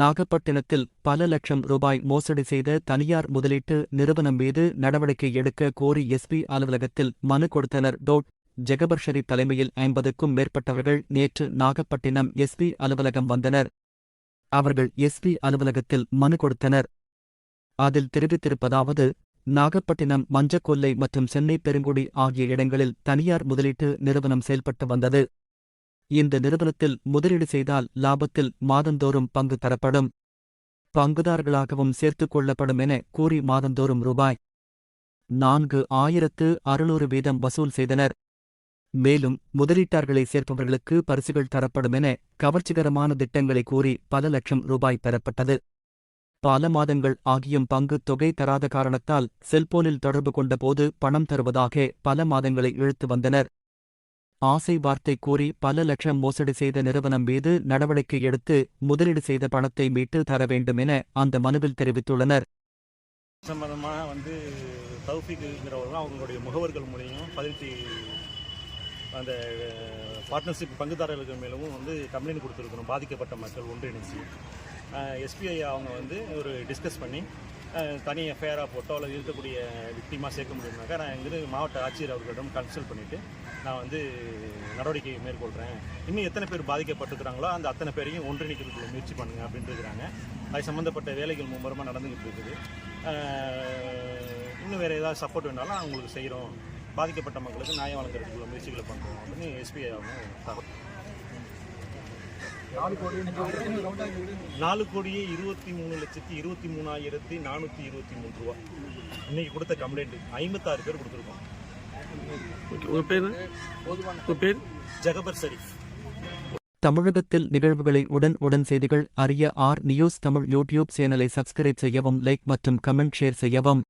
நாகப்பட்டினத்தில் பல லட்சம் ரூபாய் மோசடி செய்த தனியார் முதலீட்டு நிறுவனம் மீது நடவடிக்கை எடுக்க கோரி எஸ்பி அலுவலகத்தில் மனு கொடுத்தனர். டோட் ஜெகபர் ஷெரீப் தலைமையில் ஐம்பதுக்கும் மேற்பட்டவர்கள் நேற்று நாகப்பட்டினம் எஸ்பி அலுவலகம் வந்தனர். அவர்கள் எஸ்பி அலுவலகத்தில் மனு கொடுத்தனர். அதில் தெரிவித்திருப்பதாவது நாகப்பட்டினம் மஞ்சக்கொல்லை மற்றும் சென்னை பெருங்குடி ஆகிய இடங்களில் தனியார் முதலீட்டு நிறுவனம் செயல்பட்டு வந்தது. இந்த நிறுவனத்தில் முதலீடு செய்தால் லாபத்தில் மாதந்தோறும் பங்கு தரப்படும். பங்குதாரர்களாகவும் சேர்த்துக் கொள்ளப்படும் என கூறி மாதந்தோறும் ரூபாய் நான்கு ஆயிரத்து அறுநூறு வீதம் வசூல் செய்தனர். மேலும் முதலீட்டார்களை சேர்ப்பவர்களுக்கு பரிசுகள் தரப்படும் என கவர்ச்சிகரமான திட்டங்களை கூறி பல லட்சம் ரூபாய் பெறப்பட்டது. பல மாதங்கள் ஆகியும் பங்கு தொகை தராத காரணத்தால் செல்போனில் தொடர்பு கொண்டபோது பணம் தருவதாக பல மாதங்களை இழுத்து வந்தனர். ஆசை வார்த்தை கூறி பல லட்சம் மோசடி செய்த நிறுவனம் மீது நடவடிக்கை எடுத்து முதலீடு செய்த பணத்தை மீட்டு தர வேண்டும் என அந்த மனுவில் தெரிவித்துள்ளனர். சம்பந்தமாக வந்து தௌஃபிக்குங்கிறவர் அவங்களுடைய முகவர்கள் மூலியம் பதினெட்டு அந்த பார்ட்னர்ஷிப் பங்குதாரர்கள் மேலும் வந்து கம்ப்ளைண்ட் கொடுத்துருக்கணும். பாதிக்கப்பட்ட மக்கள் ஒன்றிணைச்சு எஸ்பிஐ அவங்க வந்து ஒரு டிஸ்கஸ் பண்ணி தனி எஃப்ஐஆராக போட்டோ அல்லது இருக்கக்கூடிய விக்டிமாக சேர்க்க முடியும்னாக்கா நான் இங்கிருந்து மாவட்ட ஆட்சியர் அவர்களிடம் கன்சல்ட் பண்ணிவிட்டு நான் வந்து நடவடிக்கை மேற்கொள்கிறேன் இன்னும் எத்தனை பேர் பாதிக்கப்பட்டிருக்கிறாங்களோ அந்த அத்தனை பேரையும் ஒன்றிணைக்கிறதுக்கு முயற்சி பண்ணுங்க அப்படின்ட்டு இருக்கிறாங்க. அது சம்மந்தப்பட்ட வேலைகள் மும்முரமாக நடந்துகிட்டு இருக்குது. இன்னும் வேறு ஏதாவது சப்போர்ட் வேணாலும் அவங்களுக்கு செய்கிறோம் பாதிக்கப்பட்ட மக்களுக்கு நியாயம் வழங்குறதுக்குள்ள முயற்சிகளை பண்ணுறோம் அப்படின்னு எஸ்பிஐ அவங்க தகவல் நாலு கோடியே இருபத்தி மூணு லட்சத்தி இருபத்தி மூணாயிரத்தி நானூற்றி இருபத்தி மூணு ரூபா. இன்னைக்கு கொடுத்த கம்ப்ளைண்ட் ஐம்பத்தாறு பேர் கொடுத்துருக்கோம். உங்கள் பேர்? உங்கள் பேர்? ஜகபர் ஷரீஃப் தமிழகத்தில் நிகழ்வுகளை உடன் உடன் செய்திகள் அறிய ஆர் நியூஸ் தமிழ் யூடியூப் சேனலை சப்ஸ்கிரைப் செய்யவும் லைக் மற்றும் கமெண்ட் ஷேர் செய்யவும்.